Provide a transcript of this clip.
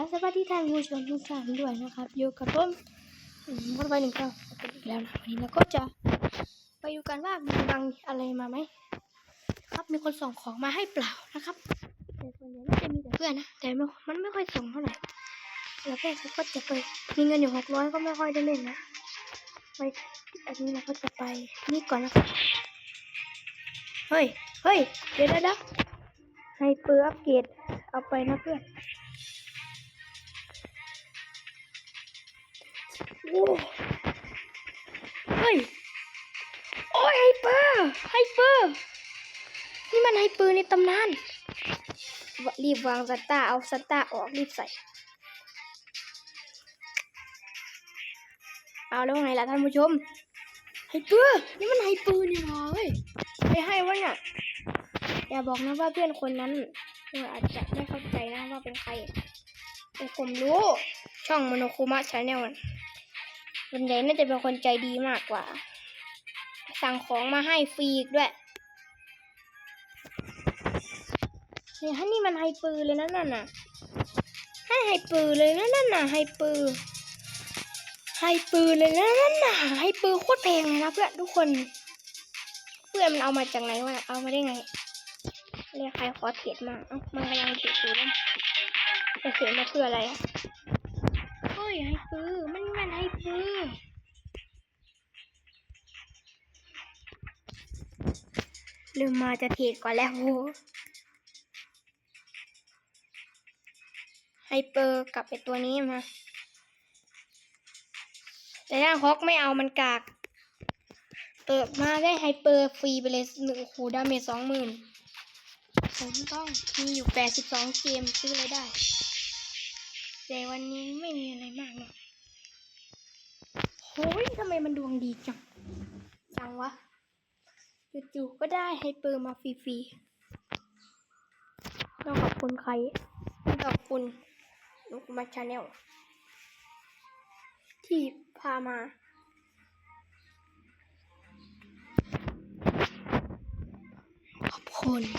ครับสวัสดีท่านผู้ชมทุกท่านด้วยนะครับอยู่กับผมวันวันหนึ่งก็อีกแล้วนะวันนี้เราก็จะ ไปดูกันว่ามีบางอะไรมาไหมครับมีคนส่งของมาให้เปล่านะครับแต่ส่วนใหญ่น่าจะมีแต่เพื่อนนะแต่มันไม่ค่อยส่งเท่าไหร่แล้วแค่ก็จะไปมีเงินอยู่หกร้อยก็ไม่ค่อยได้เล่นนะไปอันนี้เราก็จะไปนี่ก่อนนะครับเฮ้ยเฮ้ยเดี๋ยวนะให้เปลืออัปเกรดเอาไปนะเพื่อน เฮ้ย โอ้ยไฮเปอร์ไฮเปอร์นี่มันไฮเปอร์ในตำนาน รีบวางสตาร์เอาสตาร์ออกรีบใส่ เอาแล้วไงล่ะท่านผู้ชม ไฮเปอร์นี่มันไฮเปอร์นี่หว่าเว้ยไปให้วะเนี่ย อย่าบอกนะว่าเพื่อนคนนั้นเอออาจจะไม่เข้าใจนะว่าเป็นใครแต่ผมรู้ ช่องมโนคุมะชาแนล ส่วนใหญ่น่าจะเป็นคนใจดีมากกว่า สั่งของมาให้ฟรีด้วยเนี่ยฮะนี่มันไฮปือเลยนะนั่นน่ะให้ไฮปือเลยนะนั่นน่ะไฮปือไฮปือเลยนะนั่นน่ะไฮปือโคตรแพงเลยนะเพื่อนทุกคน เพื่อนมันเอามาจากไหนวะเอามาได้ไงเรียกใครขอเทรดมาเอ้ามันกำลังถือถือแล้วจะเทรดมาเพื่ออะไรอะเฮ้ยไฮปืน ไฮปือลืมมาจะเทรดก่อนแล้วโหไฮเปอร์กลับไปตัวนี้มาแต่ถ้าฮอกไม่เอามันกาก เปิดมาได้ไฮเปอร์ฟรีไปเลยหนึ่งคูดาเมจสองหมื่นผมต้องมีอยู่แปดสิบสองเกมซื้อเลยได้ แต่วันนี้ไม่มีอะไรมากเนอะ โฮ้ยทำไมมันดวงดีจัง จังวะจู่ๆก็ได้ไฮเปอร์มาฟรีๆต้องขอบคุณใครต้องขอบคุณลูกมาชาแนลที่พามา ขอบคุณ